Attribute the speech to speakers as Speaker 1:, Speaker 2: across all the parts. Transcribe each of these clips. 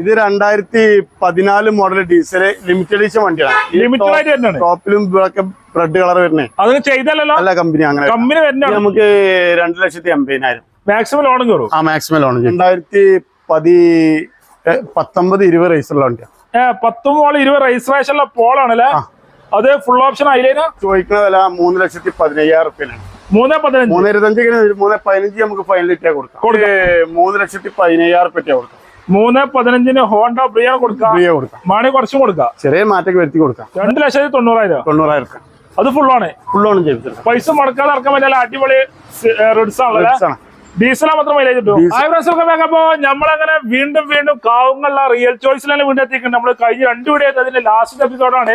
Speaker 1: ഇത് രണ്ടായിരത്തി പതിനാല് മോഡൽ ഡീസൽ ലിമിറ്റഡ് എഡിഷൻ വണ്ടിയാണ് ടോപ്പിലും റെഡ് കളർ വരുന്നേ.
Speaker 2: അതിന് ചെയ്തല്ലോ
Speaker 1: അല്ല കമ്പനി അങ്ങനെ
Speaker 2: കമ്പനി
Speaker 1: നമുക്ക് രണ്ട് ലക്ഷത്തി എൺപതിനായിരം
Speaker 2: മാക്സിമം ലോണും കയറും.
Speaker 1: ആ മാക്സിമം ലോൺ രണ്ടായിരത്തി പതി പത്തൊമ്പത് ഇരുപത് റേസുള്ള വണ്ടിയാണ്
Speaker 2: ഏഹ് പത്തും മോൾ ഇരുപത് രജിസ്ട്രേഷനുള്ള പോളാണല്ലേ. അത് ഫുൾ ഓപ്ഷൻ ആയില്ലേനാ?
Speaker 1: ചോദിക്കുന്ന വില മൂന്ന് ലക്ഷത്തി പതിനയ്യായിരം റുപ്യാണ്
Speaker 2: മൂന്ന് പതിനഞ്ച്.
Speaker 1: മൂന്ന് ഇരുപത്തഞ്ച് മൂന്ന് പതിനഞ്ച് നമുക്ക് ഫൈനൽ ഇട്ടാ കൊടുക്കാം. മൂന്ന് ലക്ഷത്തി പതിനയ്യായിരം റുപ്യ കൊടുക്കാം.
Speaker 2: മൂന്ന് പതിനഞ്ചിന് ഹോണ്ട ബ്രിയ കൊടുക്കാം.
Speaker 1: ബ്രിയ കൊടുക്കാം.
Speaker 2: മാണി കുറച്ചും കൊടുക്കാം.
Speaker 1: ചെറിയ മാറ്റൊക്കെ വരുത്തി കൊടുക്കാം.
Speaker 2: രണ്ട് ലക്ഷത്തി തൊണ്ണൂറായിരം
Speaker 1: തൊണ്ണൂറായിരം ഫുൾ
Speaker 2: അത് ഫുള്ളാണ്
Speaker 1: ഫുള്ളാണ് ചെയ്തിട്ടുണ്ട്
Speaker 2: പൈസ മുടക്കാതെ ഇറക്കാൻ പറ്റില്ല. അടിപൊളി റിഡ്സ് ആണല്ലേ. ഡീസലാ മാത്രം മൈലേജ് കിട്ടും.
Speaker 1: Diesel.
Speaker 2: ഹായ് ഫ്രണ്ട്സ് ഒക്കെ വേഗപ്പോ നമ്മളങ്ങനെ വീണ്ടും വീണ്ടും കാവുങ്ങളുള്ള റിയൽ ചോയ്സിലാണ് വീണ്ടും എത്തിക്കുന്നത് നമ്മൾ കഴിഞ്ഞ രണ്ടു വീഡിയോ അതിന്റെ ലാസ്റ്റ് എപ്പിസോഡാണ്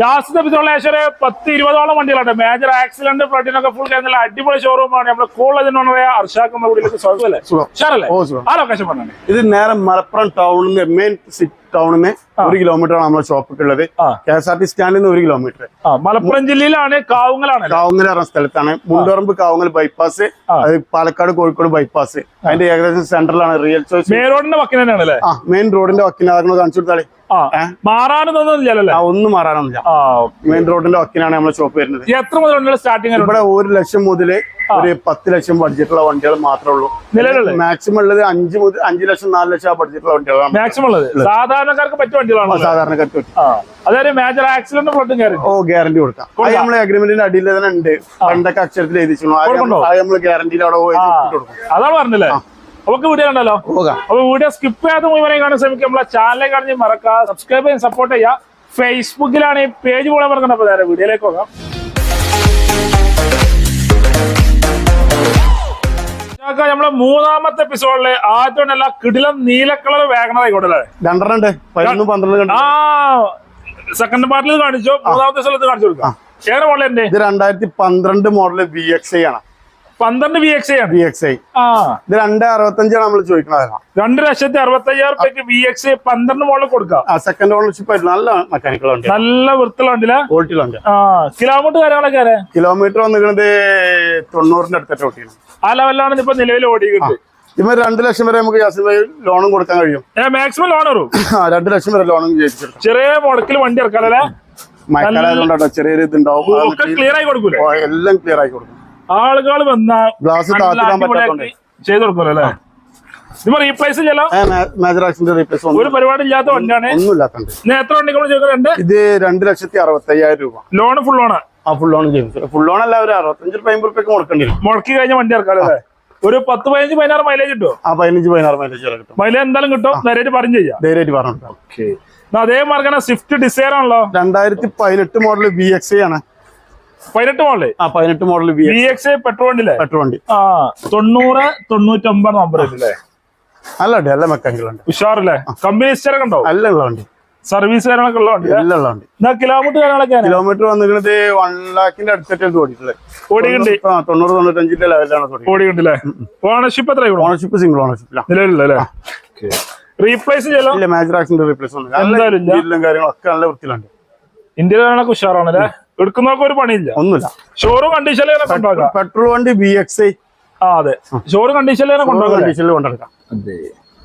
Speaker 2: ലാസ്റ്റ് ഒരു പത്ത് ഇരുപതോളം വണ്ടികളുണ്ട്. മേജർ ആക്സിഡന്റ് ഫ്ലഡിനൊക്കെ ഫുൾ കഴിഞ്ഞ അടിപൊളി ഷോറൂമാണ് നമ്മുടെ കൂടുതൽ ആർഷാക്ക് നമ്മുടെ വീട്ടിലേക്ക് ഉഷാറല്ലേ?
Speaker 1: ഓ
Speaker 2: ആ ലൊക്കേഷൻ പറഞ്ഞേ
Speaker 1: ഇത് നേരെ മലപ്പുറം ടൗണിൽ നിന്ന് മെയിൻ ടൗണിൽ നിന്ന് ഒരു കിലോമീറ്റർ ആണ് നമ്മുടെ ഷോപ്പ് ഉള്ളത്. കെ എസ് ആർ ടി സ്റ്റാൻഡിൽ നിന്ന് ഒരു കിലോമീറ്റർ
Speaker 2: മലപ്പുറം ജില്ലയിലാണ് കാവുങ്ങലാണ്
Speaker 1: കാവുങ്ങൽ പറഞ്ഞ സ്ഥലത്താണ്. മുണ്ടോറമ്പ് കാവുങ്ങൽ ബൈപ്പാസ്. അത് പാലക്കാട് കോഴിക്കോട് ബൈപ്പാസ് അതിന്റെ ഏകദേശം സെന്ററിലാണ് റിയൽ ചോയ്സ്
Speaker 2: മെയിൻ റോഡിന്റെ
Speaker 1: ആ മെയിൻ റോഡിന്റെ വക്കിനാകുന്നത് കാണിച്ചു കൊടുത്താളി.
Speaker 2: ആ.
Speaker 1: ഏ?
Speaker 2: മാറാനൊന്നും
Speaker 1: ആ ഒന്നും മാറാനൊന്നുമില്ല. മെയിൻ റോഡിന്റെ വക്കിനാണ് നമ്മുടെ ഷോപ്പ് വരുന്നത്.
Speaker 2: എത്ര മുതൽ സ്റ്റാർട്ടിംഗ്
Speaker 1: ഇവിടെ ഒരു ലക്ഷം മുതൽ ഒരു പത്ത് ലക്ഷം ബഡ്ജറ്റുള്ള വണ്ടികൾ മാത്രമേ ഉള്ളൂ.
Speaker 2: നിലവിലുള്ള
Speaker 1: മാക്സിമം ഉള്ളത് അഞ്ച് മുതൽ അഞ്ച് ലക്ഷം നാല് ലക്ഷം ആ ബഡ്ജറ്റുള്ള വണ്ടികളാണ്.
Speaker 2: മാക്സിമം ഉള്ളത്. സാധാരണക്കാർക്ക് പറ്റിയ വണ്ടികളാണ്
Speaker 1: സാധാരണക്കാർക്ക്
Speaker 2: അതായത് മേജർ ആക്സിഡന്റ് ഫ്ലഡും
Speaker 1: ഓ ഗ്യാരണ്ടി കൊടുക്കാം. അത്. നമ്മളെ അഗ്രിമെന്റിന്റെ അടിയിൽ തന്നെ ഉണ്ട്. പണ്ടൊക്കെ അക്ഷരത്തിൽ എഴുതിച്ചു? അത് നമ്മൾ ഗ്യാരണ്ടിയിൽ അവിടെ പോയി കൊടുക്കും.
Speaker 2: അതാണ് പറഞ്ഞില്ലേ? അവർക്ക് വീഡിയോ കണ്ടല്ലോ
Speaker 1: പോകാം.
Speaker 2: അപ്പൊ വീഡിയോ സ്കിപ്പ് ചെയ്യാതെ മുഴുവനെ കാണാൻ ശ്രമിക്കുക. നമ്മളെ ചാനലിലേക്ക് കാണിച്ച് മറക്കുക സബ്സ്ക്രൈബ് ചെയ്യാൻ സപ്പോർട്ട് ചെയ്യുക ഫേസ്ബുക്കിലാണ് ഈ പേജ് പോലെ പറഞ്ഞത് അപ്പൊ നേരെ വീഡിയോയിലേക്ക് പോകാം. നമ്മളെ മൂന്നാമത്തെ എപ്പിസോഡിൽ ആദ്യം അല്ല കിടിലം നീല കളർ
Speaker 1: പതിനൊന്ന് പന്ത്രണ്ട് കണ്ടു.
Speaker 2: ആ സെക്കൻഡ് പാർട്ടിൽ കാണിച്ചു. മൂന്നാമത്തെ സ്ഥലത്ത് കാണിച്ചു കൊടുക്കാം. ഏറെ മോഡൽ
Speaker 1: ഇത് രണ്ടായിരത്തി പന്ത്രണ്ട് മോഡൽ വി എക്സ് ഐ ആണ്.
Speaker 2: പന്ത്രണ്ട് വി എക്സ് ആണ്.
Speaker 1: വി എക്സ് ഐ
Speaker 2: ആ.
Speaker 1: ഇത് രണ്ട് അറുപത്തഞ്ചാണ് നമ്മൾ ചോദിക്കുന്നത്
Speaker 2: രണ്ട് ലക്ഷത്തി അറുപത്തി അയ്യായിരം റുപ്യക്ക് വി എക്സ് ഐ പന്ത്രണ്ട് മോളിൽ കൊടുക്കാം.
Speaker 1: സെക്കൻഡ് ഓണർഷിപ്പ് ആയിട്ട് നല്ല മെക്കാനിക്കൽ ഉണ്ട്
Speaker 2: നല്ല വൃത്തിയുള്ള വണ്ടിയില്ല ആ കിലോമീറ്റർ കാര്യങ്ങളൊക്കെ ആരെ?
Speaker 1: കിലോമീറ്റർ വന്നിരിക്കുന്നത് തൊണ്ണൂറിന്റെ അടുത്തൊക്കെ ഓട്ടിയാണ്
Speaker 2: ആ ലെവലിലാണ് ഇപ്പൊ നിലവിൽ ഓടിക്കുന്നത്
Speaker 1: ഇപ്പൊ രണ്ട് ലക്ഷം വരെ നമുക്ക് ജാസിം ഭായി ലോണും കൊടുക്കാൻ കഴിയും.
Speaker 2: മാക്സിമം ലോൺ വരും.
Speaker 1: രണ്ട് ലക്ഷം വരെ ലോണും
Speaker 2: ചെറിയ മുടക്കിൽ വണ്ടി ഇറക്കാനല്ലേ
Speaker 1: മഴക്കാലമായതുകൊണ്ടാട്ടോ ചെറിയൊരു ഇതുണ്ടാവും എല്ലാം ക്ലിയർ ആയി കൊടുക്കും.
Speaker 2: ആളുകൾ വന്നാ
Speaker 1: ഗ്ലാസ് താത്തിടാൻ പറ്റാത്തോണ്ട്
Speaker 2: ചെയ്ത് കൊടുക്കൂലേ അല്ലേ? ഇപ്പൊ റീപ്ലേസ് ചെയ്യാലോ?
Speaker 1: മേജർ ആക്സിഡന്റ് റീപ്ലേസ്
Speaker 2: ഒരു പരിപാടി ഇല്ലാത്ത വണ്ടിയാണ്.
Speaker 1: ഒന്നും ഇല്ലാത്തണ്ട്
Speaker 2: എത്ര വണ്ടികൾ ചോദിക്കുന്നുണ്ട്
Speaker 1: ഇത് രണ്ട് ലക്ഷത്തി അറുപത്തി അയ്യായിരം രൂപ.
Speaker 2: ലോൺ ഫുൾ ലോണ്
Speaker 1: ആ? ഫുൾ ലോൺ ഫുൾ ലോൺ അല്ല ഒരു അറുപത്തഞ്ച് രൂപ അമ്പത് വരും.
Speaker 2: മുടക്കി കഴിഞ്ഞ വണ്ടി ഇറക്കാല്ലേ ഒരു പത്ത് പതിനഞ്ച് പതിനാറ് മൈലേജ് കിട്ടുമോ
Speaker 1: ആ പതിനഞ്ച് പതിനാറ് മൈലേജ് വരെ കിട്ടും.
Speaker 2: മൈലേജ് എന്തായാലും കിട്ടും. നേരിട്ട് പറഞ്ഞു ചെയ്യാം.
Speaker 1: ധൈര്യമായിട്ട് പറഞ്ഞു
Speaker 2: അതേ മാർഗം സ്വിഫ്റ്റ് ഡിസൈർ ആണല്ലോ.
Speaker 1: രണ്ടായിരത്തി പതിനെട്ട് മോഡൽ ബി എക്സ് ആണ്.
Speaker 2: പതിനെട്ട് മോഡൽ
Speaker 1: ആ പതിനെട്ട് മോഡൽ വി
Speaker 2: എക്സ് പെട്രോൾ വണ്ടിയില്ലേ
Speaker 1: പെട്രോൾ വണ്ടി.
Speaker 2: ആ തൊണ്ണൂറ് തൊണ്ണൂറ്റൊമ്പത് നമ്പർ അല്ലേ
Speaker 1: നല്ല വണ്ടി നല്ല മെക്കാനിക്കലുണ്ട്
Speaker 2: ഉഷാറല്ലേ? കമ്പനി ഹിസ്റ്ററി ഒക്കെ ഉണ്ടാവും
Speaker 1: നല്ല ഉള്ള വണ്ടി.
Speaker 2: സർവീസ് കാര്യങ്ങളൊക്കെ ഉള്ള വണ്ടി
Speaker 1: എല്ലാം ഉള്ള വണ്ടി.
Speaker 2: എന്നാ കിലോമീറ്റർ കാര്യങ്ങളൊക്കെ
Speaker 1: കിലോമീറ്റർ വന്നിരിക്കുന്നത് വൺ ലാഖിന്റെ അടുത്തിട്ട് ഓടിയിട്ടുള്ളത്.
Speaker 2: ഓടിയുണ്ട്
Speaker 1: ആ തൊണ്ണൂറ് തൊണ്ണൂറ്റഞ്ചിന്റെ ലെവലിലാണ് ഓടി
Speaker 2: ഓടിയുണ്ടല്ലേ ഓണർഷിപ്പ് എത്ര
Speaker 1: ഓണർഷിപ്പ് സിംഗിൾ ഓണർഷിപ്പിലാണ്
Speaker 2: നിലവിലല്ലേ അല്ലേ റീപ്ലേസ്
Speaker 1: ചെയ്യാം ആക്സിഡന്റ് റീപ്ലേസ് ഒന്നും കാര്യങ്ങളൊക്കെ നല്ല വൃത്തിയിലുണ്ട്.
Speaker 2: ഇന്ത്യയിലാണ് ഉഷാറാണല്ലേ എടുക്കുന്നവർക്ക് ഒരു പണിയില്ല.
Speaker 1: ഒന്നുമില്ല.
Speaker 2: ഷോറൂം കണ്ടീഷനിൽ കൊണ്ടുപോകാം
Speaker 1: പെട്രോൾ വണ്ടി ബി എക്സ് ഐ
Speaker 2: ആ അതെ. ഷോറൂം കണ്ടീഷനിൽ കൊണ്ടുപോകാം
Speaker 1: കണ്ടീഷനിൽ കൊണ്ടെടുക്കാം.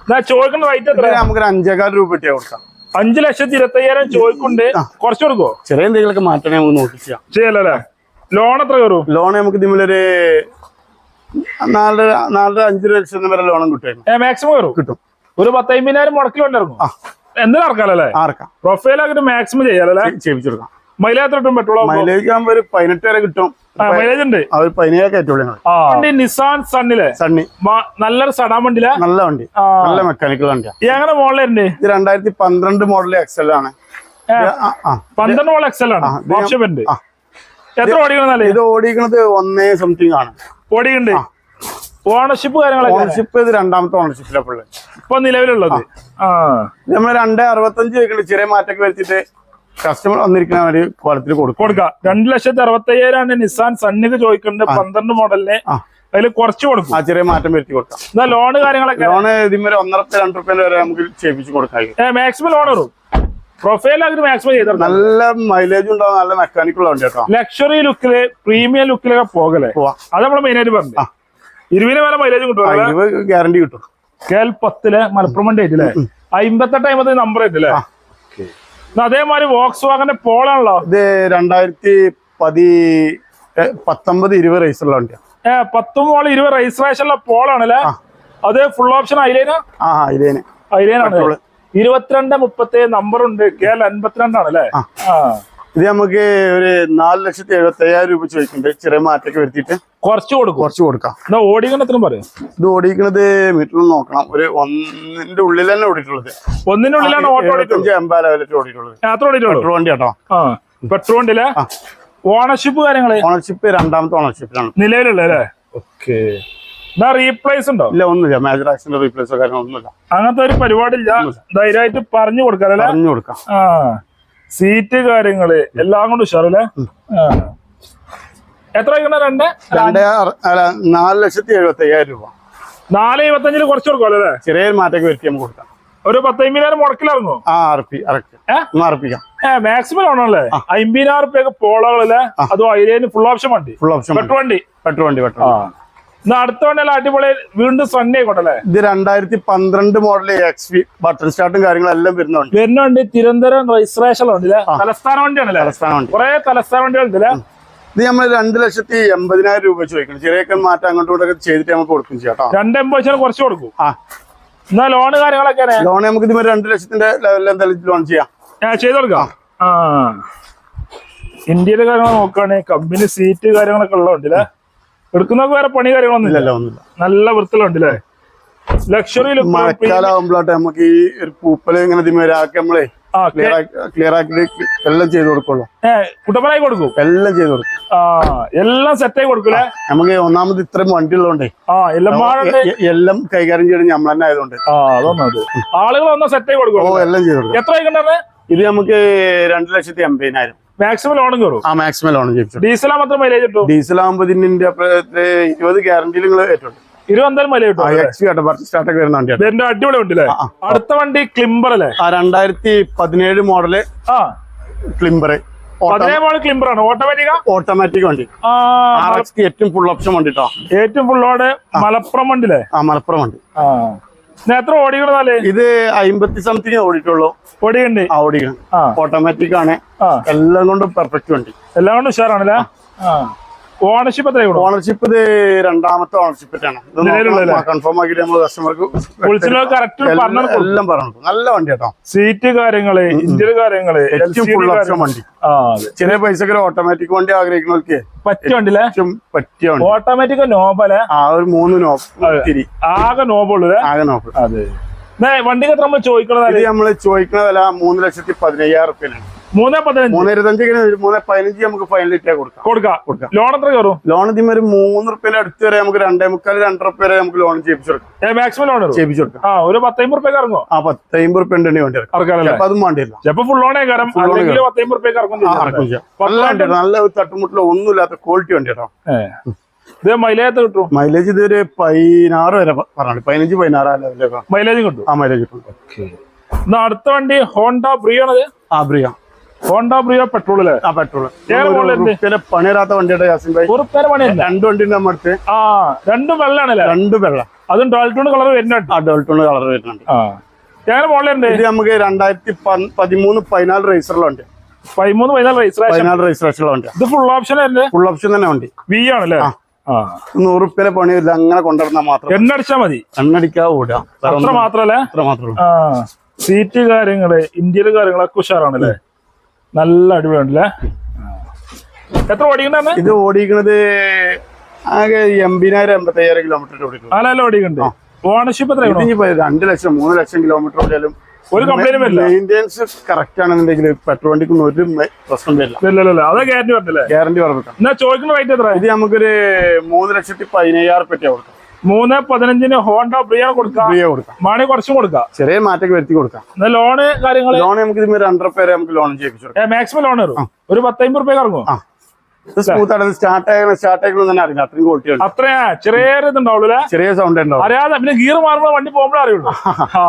Speaker 2: എന്നാ ചോദിക്കുന്ന റേറ്റ് എത്ര
Speaker 1: നമുക്ക് നമുക്കൊരു അഞ്ചേകാൽ രൂപ ഇട്ടിയാ കൊടുക്കാം.
Speaker 2: അഞ്ചു ലക്ഷത്തി ഇരുപത്തി അയ്യായിരം ചോദിക്കുന്നുണ്ട് കുറച്ച് കൊടുക്കുവോ?
Speaker 1: ചെറിയ എന്തെങ്കിലുമൊക്കെ മാറ്റണേ നമുക്ക് നോക്കി ചെയ്യാം.
Speaker 2: ചെയ്യല്ലേ ലോൺ എത്ര കയറും?
Speaker 1: ലോൺ നമുക്ക് ഇതിലൊരു നാലര നാലര അഞ്ച് ലക്ഷം വരെ ലോണും
Speaker 2: കിട്ടും മാക്സിമം കയറും?
Speaker 1: കിട്ടും.
Speaker 2: ഒരു പത്തമ്പതിനായിരം മുടക്കി കൊണ്ടിറങ്ങും
Speaker 1: എന്തിനാർക്കാലേ
Speaker 2: എന്തിനാ ഇറക്കാലല്ലേ?
Speaker 1: ആർക്കാം
Speaker 2: പ്രൊഫൈലാക്കിട്ട് മാക്സിമം ചെയ്യാലല്ലേ?
Speaker 1: ചെയ്യിപ്പിച്ചെടുക്കാം
Speaker 2: മൈലേജ് കിട്ടും പെട്രോൾ
Speaker 1: മൈലേജ് ആകുമ്പോൾ ഒരു പതിനെട്ട് വരെ കിട്ടും.
Speaker 2: മൈലേജ് ഉണ്ട്?
Speaker 1: ആ ഒരു പതിനേഴ് കയറ്റുള്ളൂ ഞങ്ങൾ
Speaker 2: വണ്ടി നിസാൻ സണ്ണിലെ
Speaker 1: സണ്ണി
Speaker 2: നല്ലൊരു സടാൻ വണ്ടി
Speaker 1: നല്ല വണ്ടി. നല്ല മെക്കാനിക്കൽ വണ്ടിയാണ്
Speaker 2: ഈ അങ്ങനെ മോളിലുണ്ട്
Speaker 1: ഇത് രണ്ടായിരത്തി പന്ത്രണ്ട് മോഡൽ എക്സൽ ആണ്.
Speaker 2: പന്ത്രണ്ട് മോഡൽ എക്സൽ ആണ്? എത്ര ഓടിക്കണം
Speaker 1: ഇത് ഓടിക്കണത് ഒന്നേ സംതിങ് ആണ്.
Speaker 2: ഓടിക്കണ്ട്? ഓണർഷിപ്പ് കാര്യങ്ങളൊക്കെ?
Speaker 1: ഓണർഷിപ്പ് ഇത് രണ്ടാമത്തെ ഓണർഷിപ്പിലാണ്
Speaker 2: ഇപ്പൊ നിലവിലുള്ളത്.
Speaker 1: നമ്മൾ രണ്ട് അറുപത്തഞ്ച് ചെറിയ മാറ്റൊക്കെ വരുത്തിട്ട് കസ്റ്റമർ വന്നിരിക്കുന്ന ഒരു കോലത്തിൽ കൊടുക്കും.
Speaker 2: കൊടുക്കാം രണ്ടു ലക്ഷത്തി അറുപത്തി അയ്യായിരമാണ് നിസാൻ സണ്ണിക്ക് ചോദിക്കുന്നത് പന്ത്രണ്ട് മോഡലിന്. അതിൽ കുറച്ച് കൊടുക്കും.
Speaker 1: ആ ചെറിയ മാറ്റം വരുത്തി കൊടുക്കാം.
Speaker 2: എന്നാ ലോണ് കാര്യങ്ങളൊക്കെ?
Speaker 1: ലോണ് ഇതിന്മേലെ ഒന്നര രണ്ട് റുപ്യ വരെ നമുക്ക് ചെയ്യിപ്പിച്ച് കൊടുക്കാം.
Speaker 2: മാക്സിമം ലോൺ വരും പ്രൊഫൈൽ മാക്സിമം
Speaker 1: നല്ല മൈലേജ് ഉണ്ടാവും നല്ല മെക്കാനിക്കൽ വണ്ടി കേട്ടോ.
Speaker 2: ലക്ഷറി ലുക്കിൽ പ്രീമിയം ലുക്കിലൊക്കെ പോകലേ അത് നമ്മൾ മെയിൻ ആയിട്ട് പറഞ്ഞു. ഇരുപതിന് വരെ മൈലേജ് കിട്ടും.
Speaker 1: ഇരുപത് ഗ്യാരണ്ടി കിട്ടും.
Speaker 2: കേൽ പത്തിൽ മലപ്പുറം വണ്ടി ആയിട്ടില്ലേ? അമ്പത്തെട്ട് അമ്പത്തി നമ്പർ എന്നാ അതേമാതിരി വോക്സ് വാഗന്റെ പോളാണല്ലോ
Speaker 1: ഇത് രണ്ടായിരത്തി പതി പത്തൊമ്പത് ഇരുപത് റേസുള്ള വണ്ടിയാണ്
Speaker 2: ഏഹ് പത്തും പോൾ ഇരുപത് രജിസ്ട്രേഷനുള്ള പോളാണല്ലേ അത് ഫുൾ ഓപ്ഷൻ ഐലൈന?
Speaker 1: ആ ഇതിന്
Speaker 2: ഐലൈനാണ്. ഇരുപത്തിരണ്ട് മുപ്പത്തി നമ്പർ ഉണ്ട്. കെ എൽ അൻപത്തിരണ്ടാണല്ലേ
Speaker 1: ഇത് നമുക്ക് ഒരു നാല് ലക്ഷത്തി എഴുപത്തി അയ്യായിരം രൂപ ചോദിക്കുന്നുണ്ട്. ചെറിയ മാറ്റൊക്കെ വരുത്തിയിട്ട്.
Speaker 2: കുറച്ച് കൊടുക്കും.
Speaker 1: കുറച്ച് കൊടുക്കാം.
Speaker 2: എന്നാ ഓടിക്കണത്തിനും പറയും.
Speaker 1: ഇത് ഓടിക്കണത് മീറ്ററിൽ നോക്കണം. ഒരു ഒന്നിന്റെ ഉള്ളിൽ തന്നെ ഓടിയിട്ടുള്ളത്?
Speaker 2: ഒന്നിന്റെ ഉള്ളിലാണ്
Speaker 1: ഓട്ടോ എൺപത് ലെവലിൽ ഓടിയിട്ടുള്ളത്?
Speaker 2: യാത്ര ഓടിയിട്ടുള്ളൂ.
Speaker 1: പെട്രോൾ വണ്ടി കേട്ടോ.
Speaker 2: ആ പെട്രോൾ ഓണർഷിപ്പ് കാര്യങ്ങൾ?
Speaker 1: ഓണർഷിപ്പ് രണ്ടാമത്തെ ഓണർഷിപ്പിലാണ്
Speaker 2: നിലവിലുള്ള അല്ലേ? ഓക്കെ. റീപ്ലേസ് ഉണ്ടോ?
Speaker 1: ഇല്ല ഒന്നുമില്ല. മേജർ ആക്സിന്റെ റീപ്ലേസോ കാര്യങ്ങളൊന്നുമില്ല
Speaker 2: അങ്ങനത്തെ ഒരു പരിപാടില്ല ധൈര്യമായിട്ട് പറഞ്ഞു കൊടുക്കാം അല്ലേ?
Speaker 1: പറഞ്ഞു കൊടുക്കാം.
Speaker 2: ആ. സീറ്റ് കാര്യങ്ങൾ എല്ലാം കൊണ്ട് ഉഷാറല്ലേ? ആ. എത്ര രണ്ട്?
Speaker 1: രണ്ട് നാല് ലക്ഷത്തി എഴുപത്തി അയ്യായിരം രൂപ.
Speaker 2: നാല് ഇരുപത്തഞ്ചിൽ കുറച്ച് കൊടുക്കുമല്ലോ അല്ലേ?
Speaker 1: ചെറിയ മാറ്റൊക്കെ വരുത്തി നമുക്ക് കൊടുക്കാം.
Speaker 2: ഒരു പത്തമ്പതിനായിരം മുടക്കിലിറങ്ങോ
Speaker 1: ആ അറപ്പി അറക്ക്.
Speaker 2: ഏ?
Speaker 1: ഒന്ന് അറപ്പിക്കാം.
Speaker 2: മാക്സിമം ആണല്ലേ? അമ്പതിനായിരം റുപ്യൊക്കെ പോളകളല്ലേ? അതും അതിലേന് ഫുൾ ഓപ്ഷൻ വണ്ടി?
Speaker 1: ഫുൾ ഓപ്ഷൻ
Speaker 2: പെട്രോൾ വണ്ടി?
Speaker 1: പെട്രോൾ വണ്ടി പെട്രോൾ
Speaker 2: അടുത്ത വണ്ടിയല്ല അടിപൊളി വീണ്ടും സണ്ണി ആയിക്കോട്ടെ
Speaker 1: ഇത് രണ്ടായിരത്തി പന്ത്രണ്ട് മോഡൽ എക്സ് വി ബട്ടൺ സ്റ്റാർട്ടും കാര്യങ്ങളെല്ലാം വരുന്ന വണ്ടി.
Speaker 2: വരുന്ന വണ്ടി തിരുവനന്തപുരം രജിസ്ട്രേഷൻ വണ്ടില്ലേ തലസ്ഥാന വണ്ടിയാണല്ലേ?
Speaker 1: തലസ്ഥാന വണ്ടി.
Speaker 2: കുറെ തലസ്ഥാന വണ്ടികൾ വണ്ടികളുണ്ടല്ലേ
Speaker 1: ഇത് നമ്മൾ രണ്ട് ലക്ഷത്തി എൺപതിനായിരം രൂപ വെച്ച് വയ്ക്കണം. ചെറിയ മാറ്റം അങ്ങോട്ടും ഇങ്ങോട്ടൊക്കെ ചെയ്തിട്ട് നമുക്ക് കൊടുക്കും ചേട്ടാ കേട്ടോ.
Speaker 2: രണ്ട് എൺപത് കുറച്ച് കൊടുക്കും.
Speaker 1: ആ.
Speaker 2: എന്നാ ലോൺ കാര്യങ്ങളൊക്കെ
Speaker 1: ലോൺ നമുക്ക് ഇതുവരെ രണ്ട് ലക്ഷത്തിന്റെ ലെവലിൽ എന്തായാലും ലോൺ ചെയ്യാം.
Speaker 2: ചെയ്ത് കൊടുക്കാം. ഇന്ത്യയിലെ കാര്യങ്ങൾ നോക്കുകയാണെങ്കിൽ കമ്പനി സീറ്റ് കാര്യങ്ങളൊക്കെ ഉള്ളതുണ്ടല്ലേ എടുക്കുന്നവർക്ക് വേറെ പണി കാര്യങ്ങളൊന്നും ഇല്ല.
Speaker 1: ഇല്ലല്ലോ ഒന്നുമില്ല
Speaker 2: നല്ല വൃത്തിലുണ്ടല്ലേ ലക്ഷറി
Speaker 1: മഴക്കാലാവുമ്പോഴാട്ടെ നമുക്ക് ഈ ഒരു പൂപ്പൽ ഇങ്ങനെ ഇതിമേരാക്കി നമ്മളെ ക്ലിയർ ആക്കി എല്ലാം ചെയ്ത് കൊടുക്കുള്ളൂ.
Speaker 2: കുട്ടപ്പനായി കൊടുക്കും?
Speaker 1: എല്ലാം ചെയ്ത് കൊടുക്കും.
Speaker 2: ആ എല്ലാം സെറ്റായി കൊടുക്കൂലേ?
Speaker 1: നമുക്ക് ഒന്നാമത് ഇത്രയും വണ്ടി ഉള്ളതുകൊണ്ടേ
Speaker 2: ആ എല്ലാം
Speaker 1: എല്ലാം കൈകാര്യം ചെയ്യണം നമ്മൾ തന്നെ ആയതുകൊണ്ട്.
Speaker 2: ആ അതൊന്നത് ആളുകൾ ഒന്നും സെറ്റായി
Speaker 1: ഓ
Speaker 2: കൊടുക്കും.
Speaker 1: എല്ലാം ചെയ്ത് കൊടുക്കും.
Speaker 2: എത്ര വയ്ക്കണ്ടേ
Speaker 1: ഇത് നമുക്ക് രണ്ട് ലക്ഷത്തി എൺപതിനായിരം
Speaker 2: മാക്സിമം ലോണും കയറും.
Speaker 1: ആ മാക്സിമം ലോണും ചെയ്യിച്ചു
Speaker 2: ഡീസലാ മാത്രം മൈലേജ് കിട്ടും?
Speaker 1: ഡീസൽ ആകുമ്പോൾ ഇതിന്റെ ഇരുപത് ഗ്യാരണ്ടിയിൽ നിങ്ങൾ ഏറ്റുണ്ട്
Speaker 2: മൈലേജ്
Speaker 1: വരുന്ന
Speaker 2: ഇതിന്റെ അടിപൊളി അടുത്ത വണ്ടി ക്ലിംബർ അല്ലേ?
Speaker 1: ആ രണ്ടായിരത്തി പതിനേഴ്
Speaker 2: മോഡൽ ക്ലിംബർ
Speaker 1: ഓട്ടോമാറ്റിക് വണ്ടി. ഏറ്റവും ഫുൾ ഓപ്ഷൻ വണ്ടി ഏറ്റവും
Speaker 2: ഏറ്റവും ഓടെ മലപ്പുറം വണ്ടില്ലേ
Speaker 1: ആ മലപ്പുറം വണ്ടി.
Speaker 2: എത്ര ഓടിക്കണതാലേ
Speaker 1: ഇത് അമ്പത്തി സംതിങ് ഓടിയിട്ടുള്ളൂ.
Speaker 2: ഓടിയുണ്ട്
Speaker 1: ആ ഓടിക്കണം. ഓട്ടോമാറ്റിക് ആണ്. എല്ലാം കൊണ്ടും പെർഫെക്റ്റ് വണ്ടി.
Speaker 2: എല്ലാം കൊണ്ടും ഉഷാറാണല്ലേ? ഓണർഷിപ്പ് എത്ര
Speaker 1: ഓണർഷിപ്പ് ഇത് രണ്ടാമത്തെ ഓണർഷിപ്പ് കൺഫേം ആക്കിയിട്ട് നമ്മൾ കസ്റ്റമർക്ക് എല്ലാം പറഞ്ഞു നല്ല വണ്ടി കേട്ടോ.
Speaker 2: സീറ്റ് കാര്യങ്ങൾ ഇന്ത്യൻ കാര്യങ്ങൾ
Speaker 1: ഏറ്റവും ഫുൾ ഓപ്ഷൻ. വണ്ടി. ചെറിയ പൈസക്ക് ഓട്ടോമാറ്റിക് വണ്ടി ആഗ്രഹിക്കുന്നവർക്ക്
Speaker 2: പറ്റിയ വണ്ടില്ലേ
Speaker 1: പറ്റിയ വണ്ടി.
Speaker 2: ഓട്ടോമാറ്റിക് നോബല്ലേ
Speaker 1: ആ ഒരു മൂന്ന് നോബ്
Speaker 2: ആകെ നോബുള്ളൂ
Speaker 1: ആകെ നോബ്
Speaker 2: അതെ. വണ്ടിക്ക് എത്ര നമ്മൾ ചോദിക്കണത്?
Speaker 1: നമ്മൾ ചോദിക്കുന്ന വില മൂന്ന് ലക്ഷത്തി പതിനയ്യായിരം റുപ്യാണ്
Speaker 2: മൂന്നേ പതിനഞ്ച്.
Speaker 1: മൂന്ന് ഇരുപത്തഞ്ച് മൂന്ന് പതിനഞ്ച് നമുക്ക് ഫൈനൽ ഇട്ടാ കൊടുക്കാം.
Speaker 2: കൊടുക്കാം.
Speaker 1: കൊടുക്കാം.
Speaker 2: ലോൺ എത്ര കയറും?
Speaker 1: ലോൺ ഇതിന് ഒരു മൂന്ന് റുപ്യ അടുത്ത് വരെ നമുക്ക് രണ്ടേ മുക്കാൽ രണ്ടര റുപ്യ വരെ നമുക്ക് ലോൺ
Speaker 2: ചെയ്യിപ്പിച്ചെടുക്കാം മാക്സിമം ലോൺ
Speaker 1: ചെയ്യിപ്പിച്ചെടുക്കാം കൊടുക്കാം.
Speaker 2: ആ ഒരു പത്തമ്പത് റുപ്യ ഇറങ്ങോ
Speaker 1: ആ പത്തമ്പത് റുപ്യ ഉണ്ട് വേണ്ടി ഇറക്കാം അപ്പൊ അതും വേണ്ടിയില്ല
Speaker 2: ചിലപ്പോ ഫുൾ ലോണേ കയറും
Speaker 1: loan
Speaker 2: അല്ലെങ്കിൽ പത്തമ്പത് റുപ്യ ഇറക്കും
Speaker 1: നല്ല നല്ല ഒരു തട്ടുമുട്ടിലോ ഒന്നുമില്ലാത്ത ക്വാളിറ്റി വണ്ടി കേട്ടോ.
Speaker 2: ഇത് മൈലേജ് കിട്ടും?
Speaker 1: മൈലേജ് ഇതൊരു പതിനാറ് വരെ പറഞ്ഞു പതിനഞ്ച് പതിനാറ് ലെവലൊക്കെ
Speaker 2: മൈലേജ് കിട്ടും.
Speaker 1: ആ മൈലേജ് കിട്ടും.
Speaker 2: അടുത്ത വണ്ടി ഹോണ്ട ബ്രിയോ ആണത്?
Speaker 1: ആ ബ്രിയ
Speaker 2: ഹോണ്ട ബ്രിയോ പെട്രോൾ അല്ലേ
Speaker 1: ആ പെട്രോൾ പണിയരാത്ത വണ്ടിയുടെ യാസിൻ ഭായി.
Speaker 2: ഉറുപ്പേരെ പണി
Speaker 1: രണ്ട് വണ്ടി നമ്മുടെ അടുത്ത്
Speaker 2: ആ രണ്ടും വെള്ളാണല്ലേ?
Speaker 1: രണ്ട് വെള്ളം.
Speaker 2: അതും ട്വൽവ് കളർ വരുന്നുണ്ട്.
Speaker 1: ആ ഡോൾട്ടോണ് കളർ വരുന്നുണ്ട്.
Speaker 2: എങ്ങനെ മോഡലുണ്ട്?
Speaker 1: ഇത് നമുക്ക് രണ്ടായിരത്തി പതിമൂന്ന് പതിനാല് റേസറിലുണ്ട്
Speaker 2: പതിമൂന്ന് പതിനാല് രജിസ്ട്രേഷൻ
Speaker 1: പതിനാല് റേസറേഷനുള്ള
Speaker 2: ഇത് ഫുൾ ഓപ്ഷൻ അല്ലേ
Speaker 1: ഫുൾ ഓപ്ഷൻ തന്നെ വണ്ടി.
Speaker 2: വി ആണല്ലേ?
Speaker 1: നൂറ് റുപ്യയിലെ പണിയില്ല അങ്ങനെ കൊണ്ടുവരുന്ന മാത്രം.
Speaker 2: എണ്ണടിച്ചാ മതി.
Speaker 1: എണ്ണടിക്കാ ഓടുക. വേറെ
Speaker 2: അത്ര
Speaker 1: ഒന്നും
Speaker 2: മാത്രല്ലേ?
Speaker 1: അത്ര മാത്രമേ ഉള്ളൂ.
Speaker 2: ആ. സീറ്റ് കാര്യങ്ങൾ ഇന്ത്യയിലെ കാര്യങ്ങളൊക്കെ ഉഷാറാണല്ലേ? നല്ല അടിപൊളിയുണ്ടല്ലേ എത്ര ഓടിക്കണ്ടേ
Speaker 1: ഇത് ഓടിക്കണത് ആകെ എൺപതിനായിരം എൺപത്തയ്യായിരം കിലോമീറ്റർ ഓടിക്കും
Speaker 2: നാലാലും ഓടിക്കണ്ട് ഓണർഷിപ്പ് എത്ര
Speaker 1: രണ്ട് ലക്ഷം മൂന്ന് ലക്ഷം കിലോമീറ്റർ ഓടിയാലും
Speaker 2: ഒരു കംപ്ലൈന്റ് വരില്ല.
Speaker 1: മെയിന്റെനൻസ് കറക്റ്റ് ആണെന്നുണ്ടെങ്കിൽ പെട്രോൾ വണ്ടിക്കൊന്നും ഒരു പ്രശ്നം വരില്ല.
Speaker 2: അതെ ഗ്യാരണ്ടി പറഞ്ഞില്ലേ?
Speaker 1: ഗ്യാരണ്ടി
Speaker 2: എന്നാ ചോദിക്കുന്ന റേറ്റ് എത്ര
Speaker 1: ഇത് നമുക്കൊരു മൂന്ന് ലക്ഷത്തി പതിനയ്യായിരം പറ്റിയാ കൊടുക്കാം.
Speaker 2: മൂന്ന് പതിനഞ്ചിന് ഹോണ്ട ബ്രിയ കൊടുക്കാം.
Speaker 1: ബ്രിയ കൊടുക്കാം.
Speaker 2: മണി കുറച്ചും കൊടുക്കാം.
Speaker 1: ചെറിയ മാറ്റൊക്കെ വരുത്തി കൊടുക്കാം.
Speaker 2: ലോൺ ലോണ് കാര്യങ്ങൾ
Speaker 1: ലോൺ നമുക്ക് രണ്ടര പേരെ നമുക്ക് ലോൺ ചെയ്യിപ്പിച്ചു
Speaker 2: മാക്സിമം ലോൺ വരും. ഒരു പത്തമ്പത് റുപ്യ ഇറങ്ങും.
Speaker 1: സ്മൂത്ത് സ്റ്റാർട്ട് ആകണം സ്റ്റാർട്ട് തന്നെ അറിയില്ല. അത്രയും ക്വാളിറ്റി ഉണ്ട്
Speaker 2: അത്രയാ? ചെറിയ അല്ലേ?
Speaker 1: ചെറിയ സൗണ്ട് ഉണ്ടാവും.
Speaker 2: അറിയാതെ പിന്നെ ഗിയർ മാറുമ്പോൾ വണ്ടി പോകുമ്പോഴേ അറിയുള്ളൂ. ആ.